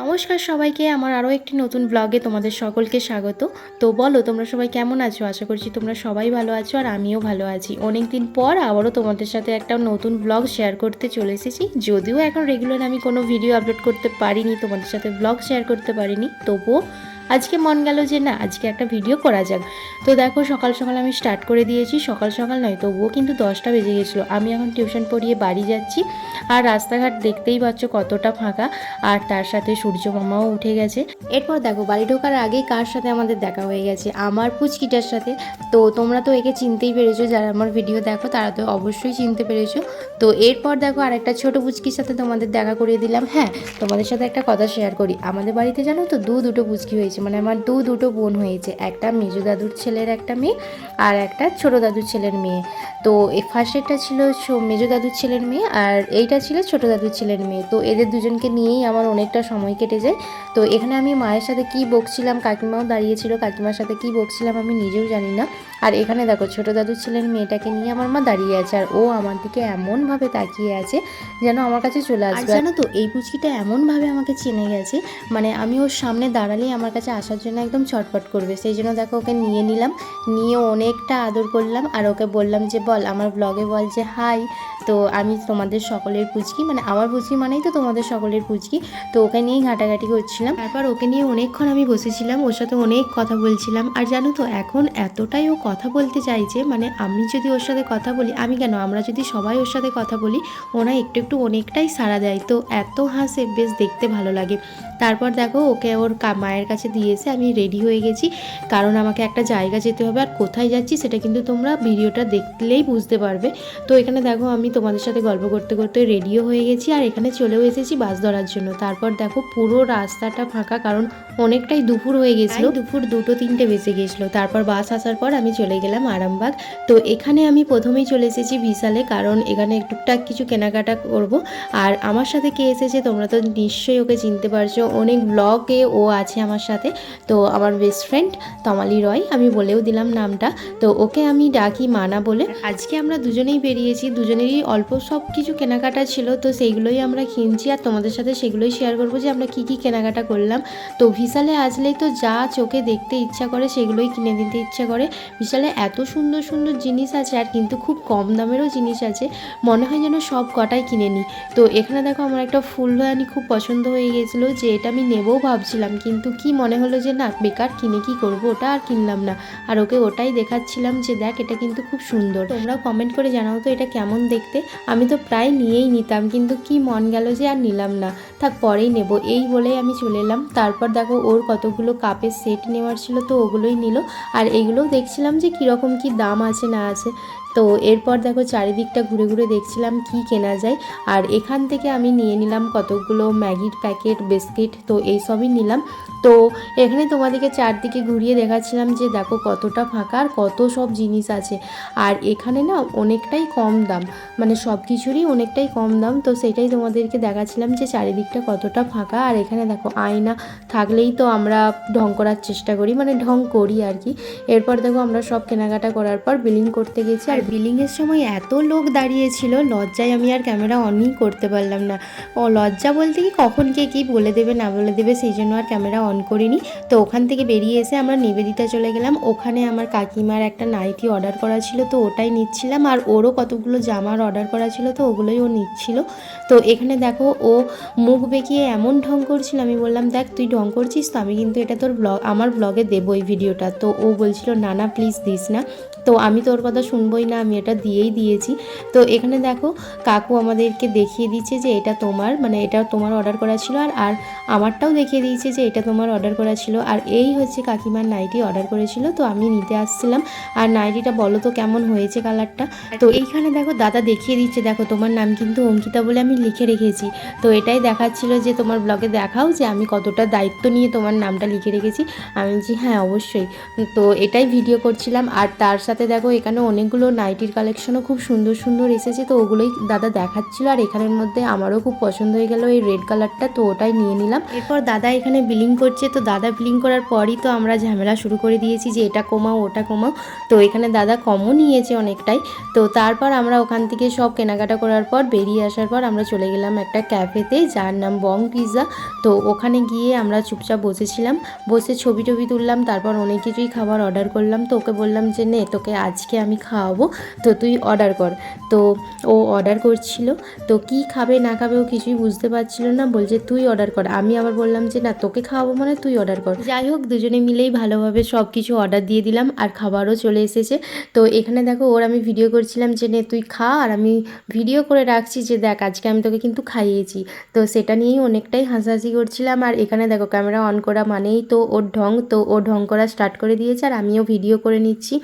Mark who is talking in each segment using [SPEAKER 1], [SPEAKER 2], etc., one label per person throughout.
[SPEAKER 1] নমস্কার সবাইকে, আমার আরও একটি নতুন ব্লগে তোমাদের সকলকে স্বাগত। তো বলো, তোমরা সবাই কেমন আছো? আশা করছি তোমরা সবাই ভালো আছো আর আমিও ভালো আছি। অনেক দিন পর আবারও তোমাদের সাথে একটা নতুন ব্লগ শেয়ার করতে চলে এসেছি। যদিও এখন রেগুলার আমি কোনো ভিডিও আপলোড করতে পারিনি, তোমাদের সাথে ব্লগ শেয়ার করতে পারিনি, তবুও আজকে মন গেল যে না, আজকে একটা ভিডিও করা যাক। তো দেখো, সকাল সকাল আমি স্টার্ট করে দিয়েছি। সকাল সকাল নয়, তবুও কিন্তু দশটা বেজে গেছিল। আমি এখন টিউশন পড়িয়ে বাড়ি যাচ্ছি আর রাস্তাঘাট দেখতেই পাচ্ছ কতটা ফাঁকা। আর তার সাথে সূর্য মামাও উঠে গেছে। এরপর দেখো, বাড়ি ঢোকার আগেই কার সাথে আমাদের দেখা হয়ে গেছে? আমার পুচকিটার সাথে। তো তোমরা তো একে চিনতেই পেরেছ, যারা আমার ভিডিও দেখো, তারা তো অবশ্যই চিনতে পেরেছ। তো এরপর দেখো, আরেকটা ছোটো পুচকির সাথে তোমাদের দেখা করিয়ে দিলাম। হ্যাঁ তোমাদের সাথে একটা কথা শেয়ার করি। আমাদের বাড়িতে জানো তো, দু দুটো পুচকি হয়েছে। মানে আমার দু দুটো বোন হয়েছে। একটা মেজো দাদুর ছেলের একটা মেয়ে আর একটা ছোট দাদুর ছেলের মেয়ে। তো এই ফার্স্টেরটা ছিল মেজো দাদুর ছেলের মেয়ে আর এইটা ছিল ছোট দাদুর ছেলের মেয়ে। তো এদের দুজনকে নিয়েই আমার অনেকটা সময় কেটে যায়। তো এখানে আমি মায়ের সাথে কি বকছিলাম কাকিমাও দাঁড়িয়েছিল কাকিমার সাথে কি বকছিলাম আমি নিজেও জানি না। আর এখানে দেখো ছোট দাদুর ছেলের মেয়েটাকে নিয়ে আমার মা দাঁড়িয়ে আছে আর ও আমার দিকে এমনভাবে তাকিয়ে আছে যেন আমার কাছে চলে আসবে। জানো তো এই পুচকিটা এমনভাবে আমাকে চেনে গেছে মানে আমি ওর সামনে দাঁড়ালেই আমার কাছে আসার জন্য একদম ছটপট করবে। সেই জন্য দেখো ওকে নিয়ে নিলাম। নিয়ে অনেকটা আদর করলাম আর ওকে বললাম যে, বল, আমার ব্লগে বল যে হাই তো আমি তোমাদের সকলের পুচকি। মানে আমার পুচকি মানেই তো তোমাদের সকলের পুচকি। তো ওকে নিয়েই ঘাটাঘাটি করছিলাম। তারপর ওকে নিয়ে অনেকক্ষণ আমি বসেছিলাম, ওর সাথে অনেক কথা বলছিলাম। আর জানো তো, এখন এতটাই ও কথা বলতে চাইছে মানে আমি যদি ওর সাথে কথা বলি, আমি কেন? আমরা যদি সবাই ওর সাথে কথা বলি ওনা একটু একটু অনেকটাই সাড়া দেয়। তো এত হাসে, বেশ দেখতে ভালো লাগে। তারপর দেখো ওকে ওর মায়ের কাছে দিয়েছে, আমি রেডি হয়ে গেছি। কারণ আমাকে একটা জায়গা যেতে হবে আর কোথায় যাচ্ছি সেটা কিন্তু তোমরা ভিডিওটা দেখলেই বুঝতে পারবে। তো এখানে দেখো, আমি তোমাদের সাথে গল্প করতে করতে রেডিও হয়ে গেছি আর এখানে চলেও এসেছি বাস ধরার জন্য। তারপর দেখো, পুরো রাস্তাটা ফাঁকা কারণ অনেকটাই দুপুর হয়ে গেছিল। দুপুর দুটো তিনটে বেজে গেছিল। তারপর বাস আসার পর আমি চলে গেলাম আরামবাগ। তো এখানে আমি প্রথমেই চলে এসেছি বিশালে কারণ এখানে টুকটাক কিছু কেনাকাটা করব। আর আমার সাথে কে এসেছে তোমরা তো নিশ্চয়ই ওকে চিনতে পারছ। অনেক ব্লগে ও আছে আমার সাথে। তো আমার বেস্ট ফ্রেন্ড তমালি রয়, আমি বলেও দিলাম নামটা। তো ওকে আমি ডাকি মানা বলে। আজকে আমরা দুজনেই বেরিয়েছি, দুজনেরই অল্প সব কিছু কেনাকাটা ছিল, তো সেইগুলোই আমরা কিনছি। আর তোমাদের সাথে সেগুলোই শেয়ার করব যে আমরা কি কি কেনাকাটা করলাম। তো বিশালে আসলেই তো যা চোখে দেখতে ইচ্ছা করে সেগুলোই কিনে দিতে ইচ্ছা করে। বিশালে এত সুন্দর সুন্দর জিনিস আছে, আর কিন্তু খুব কম দামেরও জিনিস আছে। মনে হয় যেন সব কটাই কিনে নিই। তো এখানে দেখো আমার একটা ফুলদানি খুব পছন্দ হয়ে গেছিল, যে এটা আমি নেবও ভাবছিলাম, কিন্তু কি মনে হলো যে, না, বেকার, কিনে কি করব? ওটা আর কিনলাম না। আর ওকে ওটাই দেখাচ্ছিলাম যে, দেখ, এটা কিন্তু খুব সুন্দর। তোমরাও কমেন্ট করে জানাও তো এটা কেমন দেখতে। আমি তো প্রায় নিয়েই নিতাম, কিন্তু কি মন গেল যে, আর নিলাম না। থাক, পরেই নেব। এই বলেই আমি চলে এলাম। তারপর দেখো, ওর কতগুলো কাপের সেট নেওয়ার ছিল, তো ওগুলোই নিল। আর এগুলোও দেখছিলাম যে, কীরকম কি দাম আছে না আছে। তো এরপর দেখো চারিদিকটা ঘুরে ঘুরে দেখছিলাম কি কেনা যায়। আর এখান থেকে আমি নিয়ে নিলাম কতগুলো ম্যাগির প্যাকেট, বিস্কিট, তো এই সবই নিলাম। তো এখানে তোমাদেরকে চারদিকে ঘুরিয়ে দেখাচ্ছিলাম যে দেখো কতটা ফাঁকা আর কত সব জিনিস আছে। আর এখানে না অনেকটাই কম দাম মানে সব কিছুরই অনেকটাই কম দাম। তো সেটাই তোমাদেরকে দেখাচ্ছিলাম যে চারিদিকটা কতটা ফাঁকা। আর এখানে দেখো আয়না, থাকলেই তো আমরা ঢং করার চেষ্টা করি মানে ঢং করি আর কি। এরপর দেখো আমরা সব কেনাকাটা করার পর বিলিং করতে গেছি আর বিলিংয়ের সময় এত লোক দাঁড়িয়েছিল, লজ্জায় আমি আর ক্যামেরা অনই করতে পারলাম না। ও লজ্জা বলতে কি, কখন কে কী বলে দেবে, না বলে দেবে, সেই জন্য আর ক্যামেরা অন করিনি। তো ওখান থেকে বেরিয়ে এসে আমরা নিবেদিতা চলে গেলাম। ওখানে আমার কাকিমার একটা নাইটি অর্ডার করা ছিল, তো ওটাই নিচ্ছিলাম। আর ওরও কতগুলো জামার অর্ডার করা ছিল, তো ওগুলোই ও নিচ্ছিল। তো এখানে দেখো, ও মুখ বেঁকিয়ে এমন ঢং করছিল, আমি বললাম, দেখ, তুই ঢং করছিস তো, আমি কিন্তু এটা তোর ব্লগ আমার ব্লগে দেবো এই ভিডিওটা তো ও বলছিল, না না প্লিজ দিস না। তো আমি তোর কথা শুনবোই না আমি এটা দিয়েই দিয়েছি। তো এখানে দেখো কাকু আমাদেরকে দেখিয়ে দিচ্ছে যে এটা তোমার মানে এটা তোমার অর্ডার করা ছিল আর আর আমারটাও দেখিয়ে দিয়েছে যে এটা তোমার অর্ডার করা ছিল। আর এই হচ্ছে কাকিমার নাইটি অর্ডার করেছিল, তো আমি নিতে আসছিলাম। আর নাইটিটা বলো তো কেমন হয়েছে কালারটা? তো এইখানে দেখো দাদা দেখিয়ে দিচ্ছে, দেখো তোমার নাম কিন্তু অঙ্কিতা বলে আমি লিখে রেখেছি। তো এটাই দেখাচ্ছিল যে তোমার ব্লগে দেখাও যে আমি কতটা দায়িত্ব নিয়ে তোমার নামটা লিখে রেখেছি। আমি বলছি হ্যাঁ অবশ্যই। তো এটাই ভিডিও করছিলাম। আর তার সাথে দেখো এখানে অনেকগুলো নাইটির কালেকশনও খুব সুন্দর সুন্দর এসেছে। তো ওগুলোই দাদা দেখাচ্ছিল আর এখানের মধ্যে আমারও খুব পছন্দ হয়ে গেল এই রেড কালারটা তো ওটাই নিয়ে নিলাম। এরপর দাদা এখানে বিলিং করছে, তো দাদা বিলিং করার পরই তো আমরা ঝামেলা শুরু করে দিয়েছি যে এটা কমাও, ওটা কমাও। তো এখানে দাদা কমও নিয়েছে অনেকটাই। তো তারপর আমরা ওখান থেকে সব কেনাকাটা করার পর, বেরিয়ে আসার পর আমরা চলে গেলাম একটা ক্যাফেতে যার নাম বং পিৎজা তো ওখানে গিয়ে আমরা চুপচাপ বসেছিলাম, বসে ছবি টবি তুললাম, তারপর অনেক কিছুই খাবার অর্ডার করলাম। তো ওকে বললাম যে নে, তোকে আজকে আমি খাওয়াবো। তো তুই অর্ডার কর। তো ও অর্ডার করছিল, তো কি খাবে না খাবে ও কিছুই বুঝতে পারছিল না, বলছে তুই অর্ডার কর। আমি আবার বললাম যে, না, তোকে খাওয়াবো মানে তুই অর্ডার কর। যাই হোক, দুজনে মিলেই ভালোভাবে সব কিছু অর্ডার দিয়ে দিলাম আর খাবারও চলে এসেছে। তো এখানে দেখো, ওর আমি ভিডিও করছিলাম যে, নে, তুই খা। আর আমি ভিডিও করে রাখছি যে, দেখ, আজকে আমি তোকে কিন্তু খাইয়েছি। তো সেটা নিয়েই অনেকটাই হাসাহাসি করছিলাম। আর এখানে দেখো ক্যামেরা অন করা মানেই তো ওর ঢং, তো ও ঢং করা স্টার্ট করে দিয়েছে আর আমিও ভিডিও করে নিচ্ছি।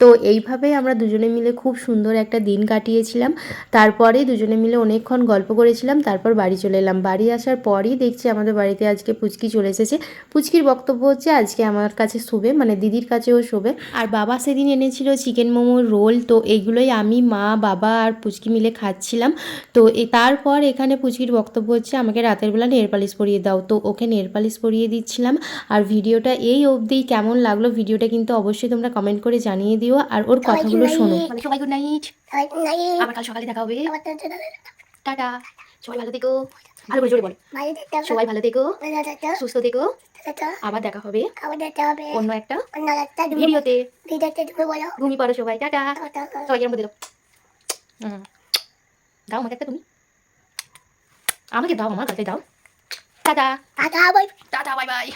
[SPEAKER 1] তো এইভাবেই আমরা দুজনে মিলে খুব সুন্দর একটা দিন কাটিয়েছিলাম। তারপরে দুজনে মিলে অনেকক্ষণ গল্প করেছিলাম, তারপর বাড়ি চলে এলাম। বাড়ি আসার পরই দেখছি আমাদের বাড়িতে আজকে পুচকি চলে এসেছে। পুচকির বক্তব্য হচ্ছে, আজকে আমার কাছে শোবে মানে দিদির কাছেও শোবে। আর বাবা সেদিন এনেছিল চিকেন মোমো রোল, তো এইগুলোই আমি, মা, বাবা আর পুচকি মিলে খাচ্ছিলাম। তো তারপর এখানে পুচকির বক্তব্য হচ্ছে, আমাকে রাতের বেলা নেল পালিশ পরিয়ে দাও। তো ওকে নেল পালিশ পরিয়ে দিচ্ছিলাম। আর ভিডিওটা এই অবধি কেমন লাগল, ভিডিওটা কিন্তু অবশ্যই তোমরা কমেন্ট করে জানিয়ে দিও। আর ওর কথাগুলো শোনো।
[SPEAKER 2] সবাই গুড নাইট আবার কাল সকালে দেখা হবে। টাটা। সবাই ভালো থেকো। ভালো করে জোরে বল। সবাই ভালো থেকো। সুস্থ থেকো। আবার দেখা হবে। অন্য একটা ভিডিওতে। পড়ো সবাই। টাটা। সবাই দাও আমাকে একটা তুমি। আমাকে দাও আমার কাছে দাও। টাটা। Tata bye by